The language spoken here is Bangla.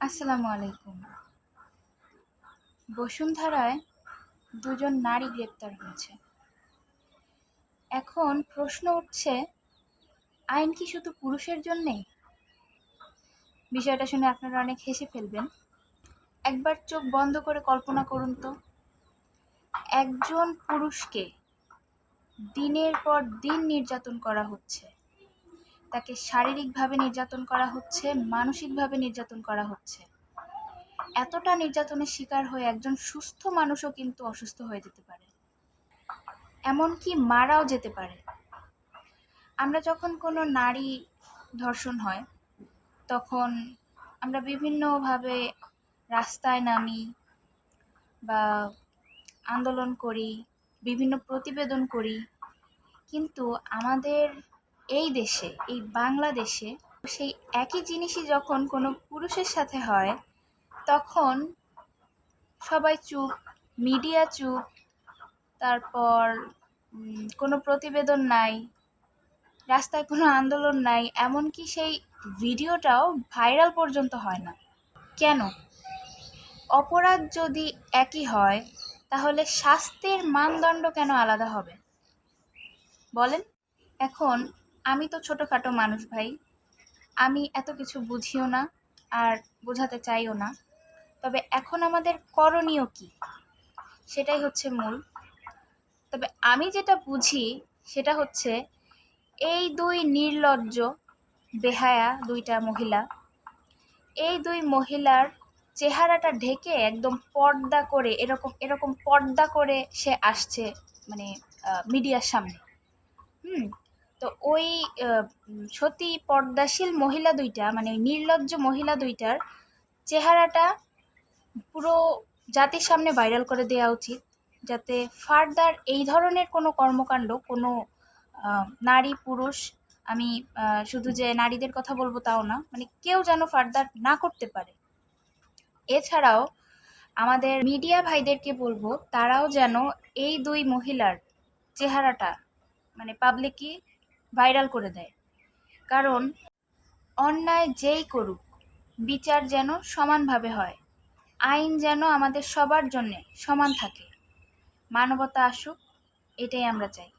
আসসালামু আলাইকুম। বসুন্ধরায় দুজন নারী গ্রেপ্তার হয়েছে। এখন প্রশ্ন উঠছে, আইন কি শুধু পুরুষের জন্যেই? বিষয়টা শুনে আপনারা অনেক হেসে ফেলবেন। একবার চোখ বন্ধ করে কল্পনা করুন তো, একজন পুরুষকে দিনের পর দিন নির্যাতন করা হচ্ছে। তাকে শারীরিকভাবে নির্যাতন করা হচ্ছে, মানসিকভাবে নির্যাতন করা হচ্ছে। এতটা নির্যাতনের শিকার হয়ে একজন সুস্থ মানুষও কিন্তু অসুস্থ হয়ে যেতে পারে। এমনকি মারাও যেতে পারে। আমরা যখন কোনো নারী ধর্ষণ হয়, তখন আমরা বিভিন্নভাবে রাস্তায় নামি বা আন্দোলন করি, বিভিন্ন প্রতিবেদন করি। কিন্তু আমাদের এই দেশে, এই বাংলাদেশে সেই একই জিনিসই যখন কোনো পুরুষের সাথে হয়, তখন সবাই চুপ, মিডিয়া চুপ, তারপর কোনো প্রতিবেদন নাই, রাস্তায় কোনো আন্দোলন নাই, এমনকি সেই ভিডিওটাও ভাইরাল পর্যন্ত হয় না। কেন? অপরাধ যদি একই হয়, তাহলে শাস্তির মানদণ্ড কেন আলাদা হবে? বলেন। এখন আমি তো ছোটোখাটো মানুষ ভাই। আমি এত কিছু বুঝিও না আর বোঝাতে চাইও না। তবে এখন আমাদের করণীয় কি? সেটাই হচ্ছে মূল। তবে আমি যেটা বুঝি সেটা হচ্ছে এই দুই নির্লজ্জ বেহায়া দুইটা মহিলা, এই দুই মহিলার চেহারাটা ঢেকে একদম পর্দা করে, এরকম এরকম পর্দা করে সে আসছে মানে মিডিয়ার সামনে। হুম? তো ওই সতী পর্দাশীল মহিলা দুইটা মানে ওই নির্লজ্জ মহিলা দুইটার চেহারাটা পুরো জাতির সামনে ভাইরাল করে দেওয়া উচিত, যাতে ফার্দার এই ধরনের কোনো কর্মকাণ্ড, কোনো নারী, পুরুষ, আমি শুধু যে নারীদের কথা বলব তাও না মানে কেউ যেন ফার্দার না করতে পারে। এছাড়াও আমাদের মিডিয়া ভাইদেরকে বলব, তারাও যেন এই দুই মহিলার চেহারাটা মানে পাবলিকই ভাইরাল করে দেয়। কারণ, অন্যায় যেই করুক, বিচার যেন সমানভাবে হয়। আইন যেন আমাদের সবার জন্যে সমান থাকে। মানবতা আসুক, এটাই আমরা চাই।